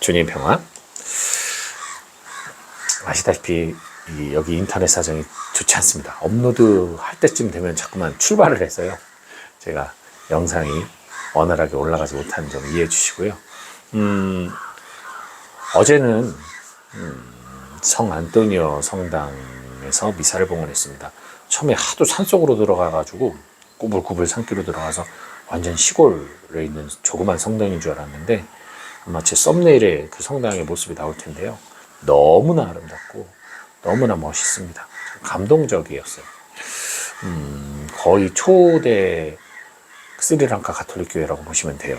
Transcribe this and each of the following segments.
주님 평화. 아시다시피 이 여기 인터넷 사정이 좋지 않습니다. 업로드 할 때쯤 되면 자꾸만 출발을 해서요. 제가 영상이 원활하게 올라가지 못하는 점 이해해 주시고요. 음, 어제는 음, 성 안토니오 성당에서 미사를 봉헌했습니다. 처음에 하도 산속으로 들어가가지고 꾸불꾸불 산길로 들어가서 완전 시골에 있는 조그만 성당인 줄 알았는데 아마 제 썸네일에 그 성당의 모습이 나올 텐데요. 너무나 아름답고 너무나 멋있습니다. 감동적이었어요. 음, 거의 초대 스리랑카 가톨릭 교회라고 보시면 돼요.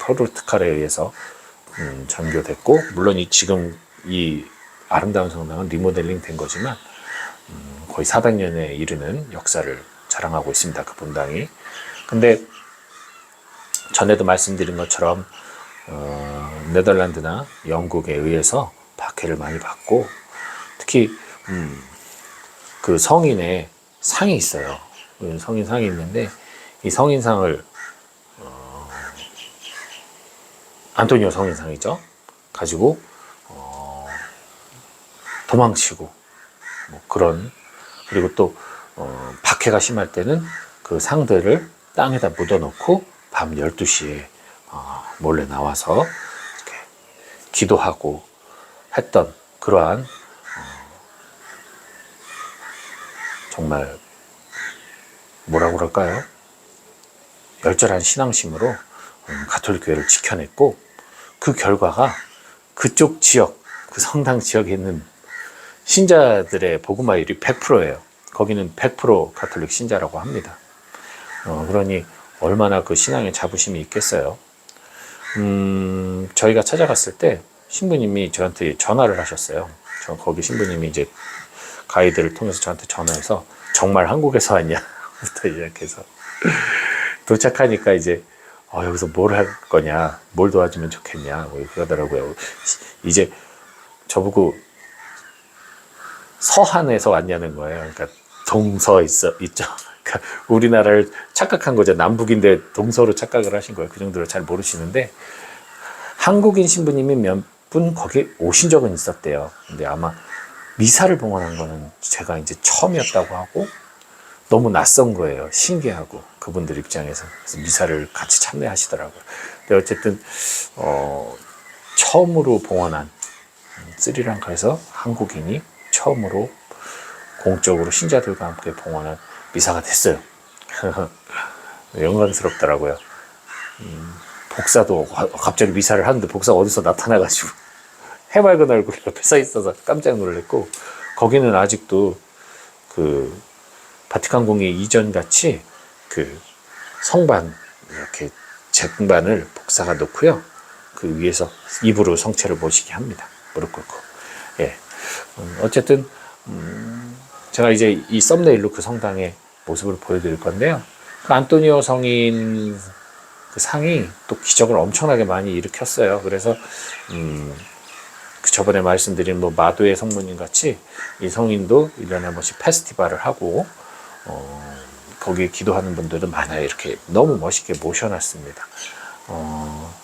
포르투갈에 의해서 음, 전교됐고 물론 이 지금 이 아름다운 성당은 리모델링 된 거지만 음, 거의 400년에 이르는 역사를 자랑하고 있습니다. 그 본당이. 근데 전에도 말씀드린 것처럼 어, 네덜란드나 영국에 의해서 박해를 많이 받고 특히 음, 그 성인의 상이 있어요. 그 성인 상이 있는데 이 성인상을 어, 안토니오 성인상이죠. 가지고 어, 도망치고 뭐 그런 그리고 또 어, 박해가 심할 때는 그 상들을 땅에다 묻어놓고 밤 12시에 어, 몰래 나와서 기도하고 했던 그러한 어, 정말 뭐라고 그럴까요? 열절한 신앙심으로 음, 가톨릭 교회를 지켜냈고 그 결과가 그쪽 지역 그 성당 지역에 있는 신자들의 복음화율이 100%예요. 거기는 100% 가톨릭 신자라고 합니다. 어, 그러니 얼마나 그 신앙에 자부심이 있겠어요. 음, 저희가 찾아갔을 때 신부님이 저한테 전화를 하셨어요. 저 거기 신부님이 이제 가이드를 통해서 저한테 전화해서 정말 한국에서 왔냐부터 시작해서 도착하니까 이제 어, 여기서 뭘 할 거냐, 뭘 도와주면 좋겠냐, 뭐 그러더라고요. 이제 저보고 서한에서 왔냐는 거예요. 그러니까 동서 있어 있죠. 그러니까 우리나라를 착각한 거죠. 남북인데 동서로 착각을 하신 거예요. 그 정도로 잘 모르시는데 한국인 신부님이 몇 분 거기 오신 적은 있었대요. 근데 아마 미사를 봉헌한 거는 제가 이제 처음이었다고 하고 너무 낯선 거예요. 신기하고 그분들 입장에서 그래서 미사를 같이 참여하시더라고요. 근데 어쨌든 어, 처음으로 봉헌한 스리랑카에서 한국인이 처음으로 공적으로 신자들과 함께 봉헌한 미사가 됐어요. 영광스럽더라고요. 음, 복사도 가- 갑자기 미사를 하는데 복사 가 어디서 나타나가지고 해맑은 얼굴 옆에 서 있어서 깜짝 놀랐고 거기는 아직도 그 바티칸 공의 이전 같이 그 성반 이렇게 쟁반을 복사가 놓고요. 그 위에서 입으로 성체를 모시게 합니다. 무릎 꿇고. 예. 음, 어쨌든 음, 제가 이제 이 썸네일로 그 성당의 모습을 보여드릴 건데요. 그 안토니오 성인 그 상이 또 기적을 엄청나게 많이 일으켰어요. 그래서 음, 그 저번에 말씀드린 뭐 마도의 성모님 같이 이 성인도 1년에 한 번씩 페스티벌을 하고 어, 거기에 기도하는 분들도 많아요. 이렇게 너무 멋있게 모셔놨습니다. 어,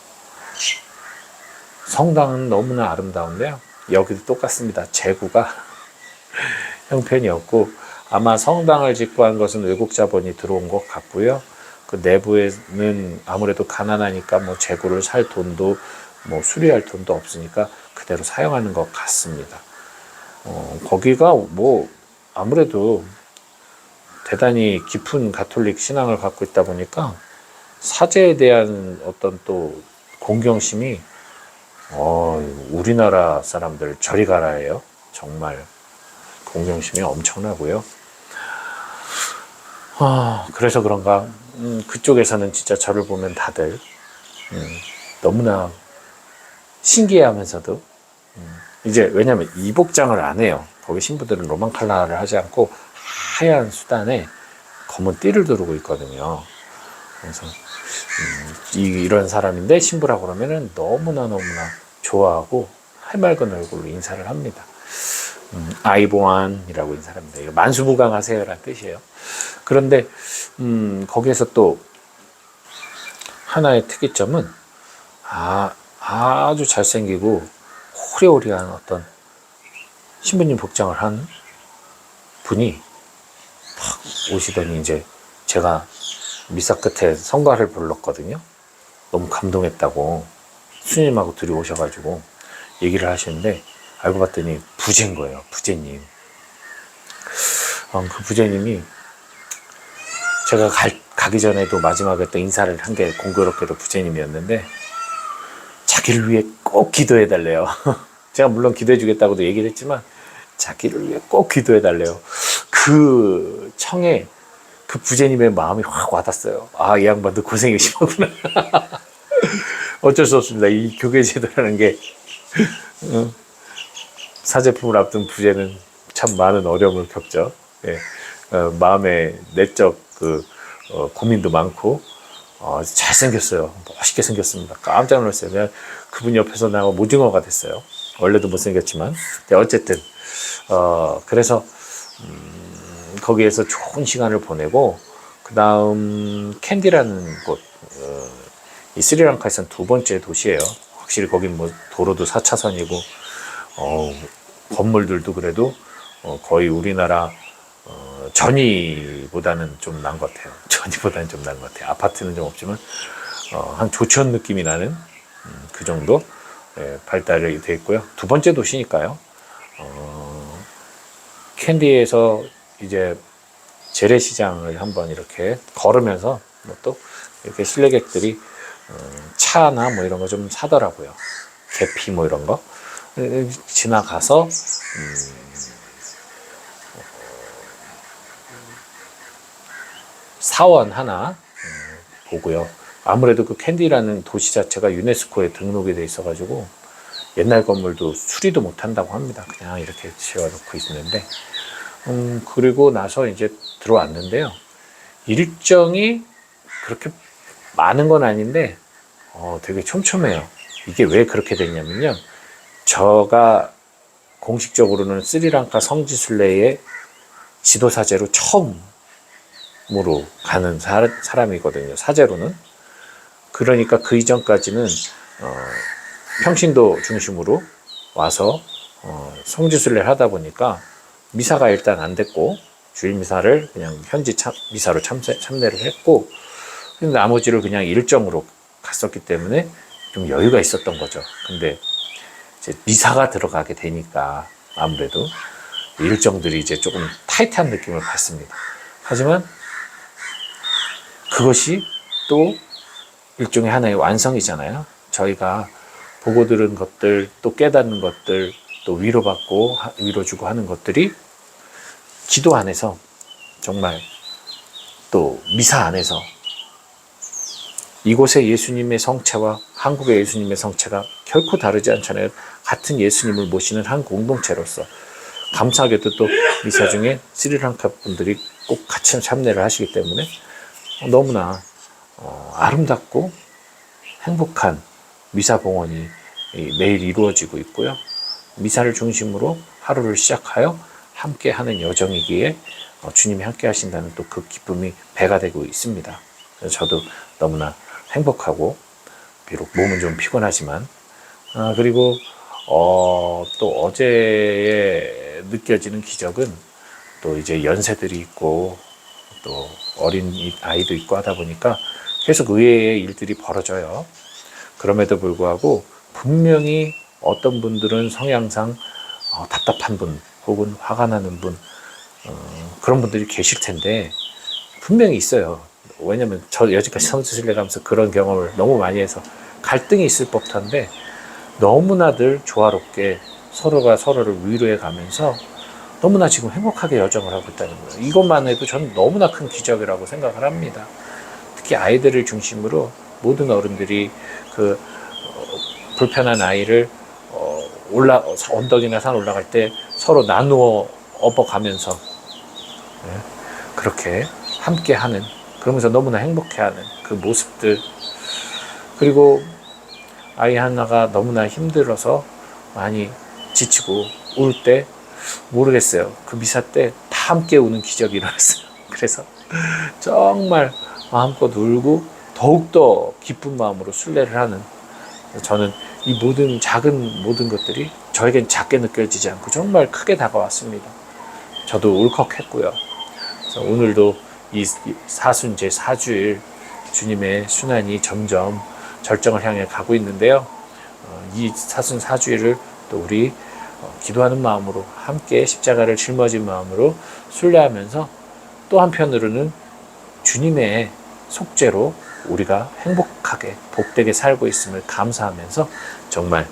성당은 너무나 아름다운데요. 여기도 똑같습니다. 재구가 형편이었고 아마 성당을 짓고 한 것은 외국 자본이 들어온 것 같고요. 그 내부에는 아무래도 가난하니까 뭐 재고를 살 돈도 뭐 수리할 돈도 없으니까 그대로 사용하는 것 같습니다. 어, 거기가 뭐 아무래도 대단히 깊은 가톨릭 신앙을 갖고 있다 보니까 사제에 대한 어떤 또 공경심이 어, 우리나라 사람들 저리 가라예요. 정말 공경심이 엄청나고요. 아, 그래서 그런가 음, 그쪽에서는 진짜 저를 보면 다들 음, 너무나 신기해하면서도 음, 이제 왜냐하면 이 복장을 안 해요. 거기 신부들은 로만 칼라를 하지 않고 하얀 수단에 검은 띠를 두르고 있거든요. 그래서 음, 이, 이런 사람인데 신부라고 그러면은 너무나 너무나 좋아하고 해맑은 얼굴로 인사를 합니다. 음, 아이보안이라고 인사를 합니다. 이거 만수무강하세요라는 뜻이에요. 그런데 음, 거기에서 또 하나의 특이점은 아 아주 잘생기고 호리호리한 어떤 신부님 복장을 한 분이 탁 오시더니 이제 제가 미사 끝에 성가를 불렀거든요. 너무 감동했다고 수님하고 둘이 오셔가지고 얘기를 하시는데 알고 봤더니 부제인 거예요. 부제님. 어, 그 부제님이 제가 갈- 가기 전에도 마지막에 또 인사를 한 게 공교롭게도 부제님이었는데 자기를 위해 꼭 기도해 달래요. 제가 물론 기도해 주겠다고도 얘기를 했지만 자기를 위해 꼭 기도해 달래요. 그 청에 그 부제님의 마음이 확 와닿았어요. 아, 이 양반도 고생이 심하구나. 어쩔 수 없습니다. 이 교계 제도라는 게 어, 사제품을 앞둔 부제는 참 많은 어려움을 겪죠. 예. 어, 마음의 내적 그 어, 고민도 많고 어, 잘생겼어요. 멋있게 생겼습니다. 깜짝 놀랐어요. 그냥 그분 옆에서 나가 모징어가 됐어요. 원래도 못생겼지만. 어쨌든, 어, 그래서, 음, 거기에서 좋은 시간을 보내고, 그 다음, 캔디라는 곳, 어, 이 스리랑카에서는 두 번째 도시예요. 확실히 거긴 뭐 도로도 4차선이고, 어, 건물들도 그래도 어, 거의 우리나라 어, 전이보다는 좀 난 것 같아요. 전이보다는 좀 난 것 같아요. 아파트는 좀 없지만 어, 한 조천 느낌이 나는 음, 그 정도 예, 발달이 돼 있고요. 두 번째 도시니까요. 어, 캔디에서 이제 재래시장을 한번 이렇게 걸으면서 뭐 또 이렇게 실내객들이 어, 차나 뭐 이런 거 좀 사더라고요. 계피 뭐 이런 거 에, 지나가서 사원 하나 음, 보고요. 아무래도 그 캔디라는 도시 자체가 유네스코에 등록이 돼 있어가지고 옛날 건물도 수리도 못 한다고 합니다. 그냥 이렇게 지어놓고 있는데, 음, 그리고 나서 이제 들어왔는데요. 일정이 그렇게 많은 건 아닌데, 어, 되게 촘촘해요. 이게 왜 그렇게 됐냐면요. 저가 공식적으로는 스리랑카 성지순례의 지도사제로 처음 으로 가는 사, 사람이거든요. 사제로는. 그러니까 그 이전까지는 어, 평신도 중심으로 와서 어, 성지순례를 하다 보니까 미사가 일단 안 됐고 주일 미사를 그냥 현지 참, 미사로 참세, 참례를 했고 근데 나머지를 그냥 일정으로 갔었기 때문에 좀 여유가 있었던 거죠. 근데 이제 미사가 들어가게 되니까 아무래도 일정들이 이제 조금 타이트한 느낌을 받습니다. 하지만 그것이 또 일종의 하나의 완성이잖아요. 저희가 보고 들은 것들, 또 깨닫는 것들, 또 위로받고 하- 위로주고 하는 것들이 기도 안에서 정말 또 미사 안에서 이곳의 예수님의 성체와 한국의 예수님의 성체가 결코 다르지 않잖아요. 같은 예수님을 모시는 한 공동체로서 감사하게도 또 미사 중에 스리랑카 분들이 꼭 같이 참여를 하시기 때문에 너무나 어, 아름답고 행복한 미사 봉헌이 이- 매일 이루어지고 있고요. 미사를 중심으로 하루를 시작하여 함께 하는 여정이기에 어, 주님이 함께 하신다는 또 그 기쁨이 배가 되고 있습니다. 그래서 저도 너무나 행복하고 비록 몸은 좀 피곤하지만 아, 그리고 어, 또 어제에 느껴지는 기적은 또 이제 연세들이 있고 또 어린 이- 아이도 있고 하다 보니까 계속 의외의 일들이 벌어져요. 그럼에도 불구하고 분명히 어떤 분들은 성향상 어, 답답한 분 혹은 화가 나는 분 어, 그런 분들이 계실 텐데 분명히 있어요. 왜냐면 저 여지까지 성지순례 가면서 그런 경험을 너무 많이 해서 갈등이 있을 법한데 너무나들 조화롭게 서로가 서로를 위로해 가면서 너무나 지금 행복하게 여정을 하고 있다는 거예요. 이것만 해도 저는 너무나 큰 기적이라고 생각을 합니다. 특히 아이들을 중심으로 모든 어른들이 그 어, 불편한 아이를 어, 올라 언덕이나 산 올라갈 때 서로 나누어 업어가면서 예, 그렇게 함께하는 그러면서 너무나 행복해하는 그 모습들 그리고 아이 하나가 너무나 힘들어서 많이 지치고 울 때 모르겠어요. 그 미사 때 다 함께 우는 기적이 일어났어요. 그래서 정말 마음껏 울고 더욱더 기쁜 마음으로 순례를 하는 저는 이 모든 작은 모든 것들이 저에겐 작게 느껴지지 않고 정말 크게 다가왔습니다. 저도 울컥했고요. 오늘도 이 사순제 사주일 주님의 순환이 점점 절정을 향해 가고 있는데요. 어, 이 사순 사주일을 또 우리 어, 기도하는 마음으로 함께 십자가를 짊어진 마음으로 순례하면서 또 한편으로는 주님의 속죄로 우리가 행복하게 복되게 살고 있음을 감사하면서 정말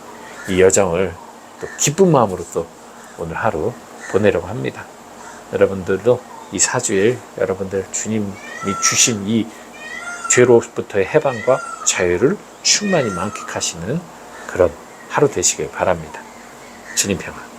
이 여정을 또 기쁜 마음으로 또 오늘 하루 보내려고 합니다. 여러분들도 이 사주일 여러분들 주님이 주신 이 죄로부터의 해방과 자유를 충만히 만끽하시는 그런 하루 되시길 바랍니다. 주님 평안.